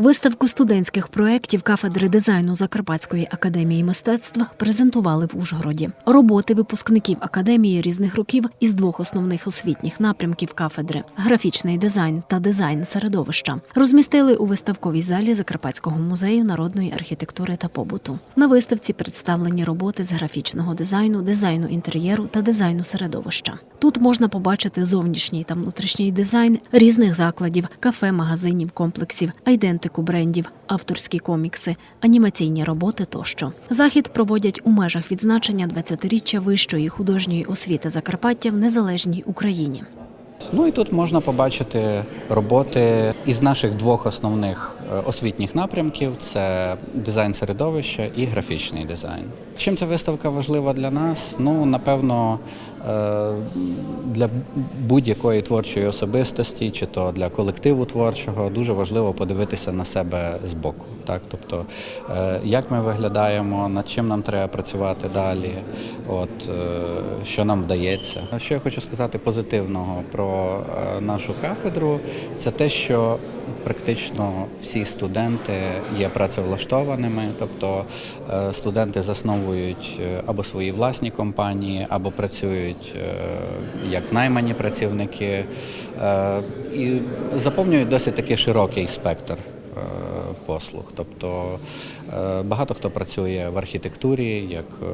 Виставку студентських проєктів кафедри дизайну Закарпатської академії мистецтв презентували в Ужгороді. Роботи випускників академії різних років із двох основних освітніх напрямків кафедри графічний дизайн та дизайн середовища розмістили у виставковій залі Закарпатського музею народної архітектури та побуту. На виставці представлені роботи з графічного дизайну, дизайну інтер'єру та дизайну середовища. Тут можна побачити зовнішній та внутрішній дизайн різних закладів, кафе, магазинів, комплексів, айдентику брендів, авторські комікси, анімаційні роботи тощо. Захід проводять у межах відзначення 20-річчя вищої художньої освіти Закарпаття в незалежній Україні. Ну і тут можна побачити роботи із наших двох основних е, освітніх напрямків: це дизайн середовища і графічний дизайн. Чим ця виставка важлива для нас? Ну, напевно, для будь-якої творчої особистості, чи то для колективу творчого, дуже важливо подивитися на себе збоку. Так? Тобто, е, як ми виглядаємо, над чим нам треба працювати далі, от, е, що нам вдається. Що я хочу сказати позитивного про е, нашу кафедру, це те, що практично всі студенти є працевлаштованими, тобто е, студенти засновують е, або свої власні компанії, або працюють е, як наймані працівники. Е, і заповнюють досить такий широкий спектр е, послуг. Тобто е, багато хто працює в архітектурі, як е,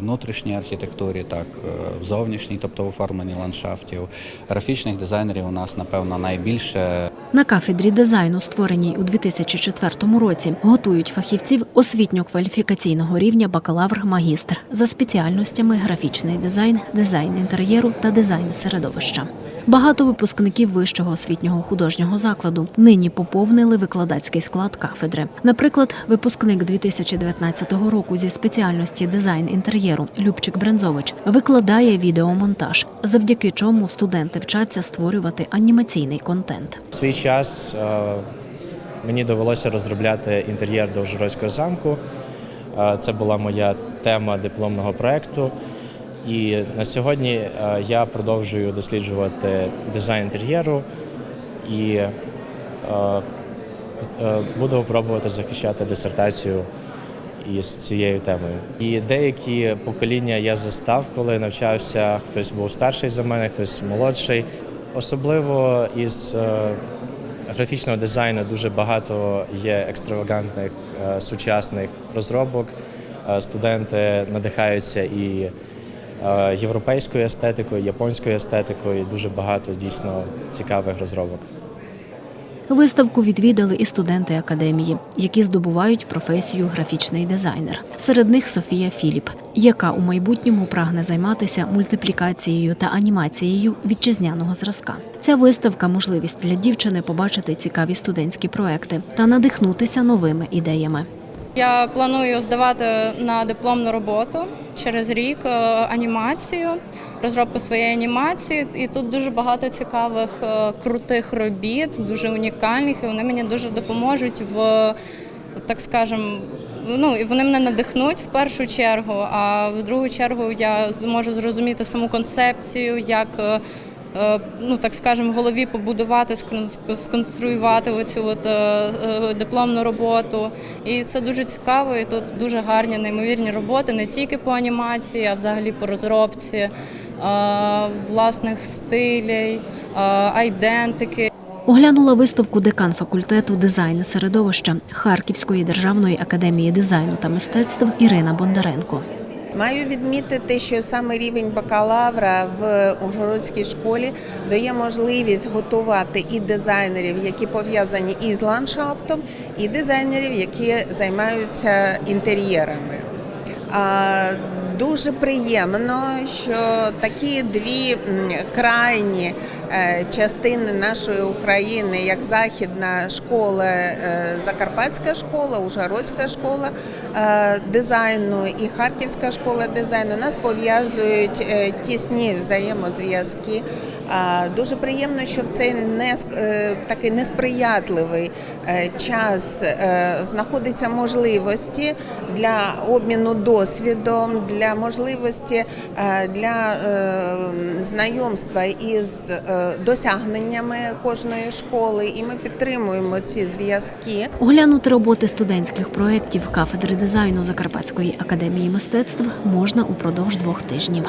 внутрішній архітектурі, так е, в зовнішній, тобто в оформленні ландшафтів. Графічних дизайнерів у нас, напевно, найбільше. На кафедрі дизайну, створеній у 2004 році, готують фахівців освітньо-кваліфікаційного рівня бакалавр-магістр за спеціальностями графічний дизайн, дизайн інтер'єру та дизайн середовища. Багато випускників вищого освітнього художнього закладу нині поповнили викладацький склад кафедри. Наприклад, випускник 2019 року зі спеціальності дизайн інтер'єру Любчик Брензович викладає відеомонтаж, завдяки чому студенти вчаться створювати анімаційний контент. В свій час е, мені довелося розробляти інтер'єр до Ужгородського замку. Е, Це була моя тема дипломного проєкту. І на сьогодні е, я продовжую досліджувати дизайн інтер'єру і буду пробувати захищати дисертацію із цією темою. І деякі покоління я застав, коли навчався. Хтось був старший за мене, хтось молодший. Особливо із е, графічного дизайну дуже багато є екстравагантних е, сучасних розробок. Е, Студенти надихаються і е, європейською естетикою, японською естетикою. і Дуже багато дійсно цікавих розробок. Виставку відвідали і студенти академії, які здобувають професію графічний дизайнер. Серед них Софія Філіп, яка у майбутньому прагне займатися мультиплікацією та анімацією вітчизняного зразка. Ця виставка можливість для дівчини побачити цікаві студентські проекти та надихнутися новими ідеями. Я планую здавати на дипломну роботу через рік е, анімацію, розробку своєї анімації. І тут дуже багато цікавих, е, крутих робіт, дуже унікальних, і вони мені дуже допоможуть в, так скажем, ну і вони мене надихнуть в першу чергу, а в другу чергу я зможу зрозуміти саму концепцію, як. Е, Ну, так скажемо, голові побудувати, скон- сконструювати оцю от, е, е, дипломну роботу. І це дуже цікаво. І тут дуже гарні, неймовірні роботи не тільки по анімації, а взагалі по розробці власних стилей, айдентики. Оглянула виставку декан факультету дизайн середовища Харківської державної академії дизайну та мистецтв Ірина Бондаренко. Маю відмітити, що саме рівень бакалавра в Ужгородській школі дає можливість готувати і дизайнерів, які пов'язані із ландшафтом, і дизайнерів, які займаються інтер'єрами. Дуже приємно, що такі дві крайні е, частини нашої України, як Західна школа, е, Закарпатська школа, Ужгородська школа е, дизайну і Харківська школа дизайну, нас пов'язують тісні взаємозв'язки. Дуже приємно, що в цей не е, такий несприятливий е, час е, знаходяться можливості для обміну досвідом, для можливості для знайомства із досягненнями кожної школи, і ми підтримуємо ці зв'язки. Оглянути роботи студентських проєктів кафедри дизайну Закарпатської академії мистецтв можна упродовж двох тижнів.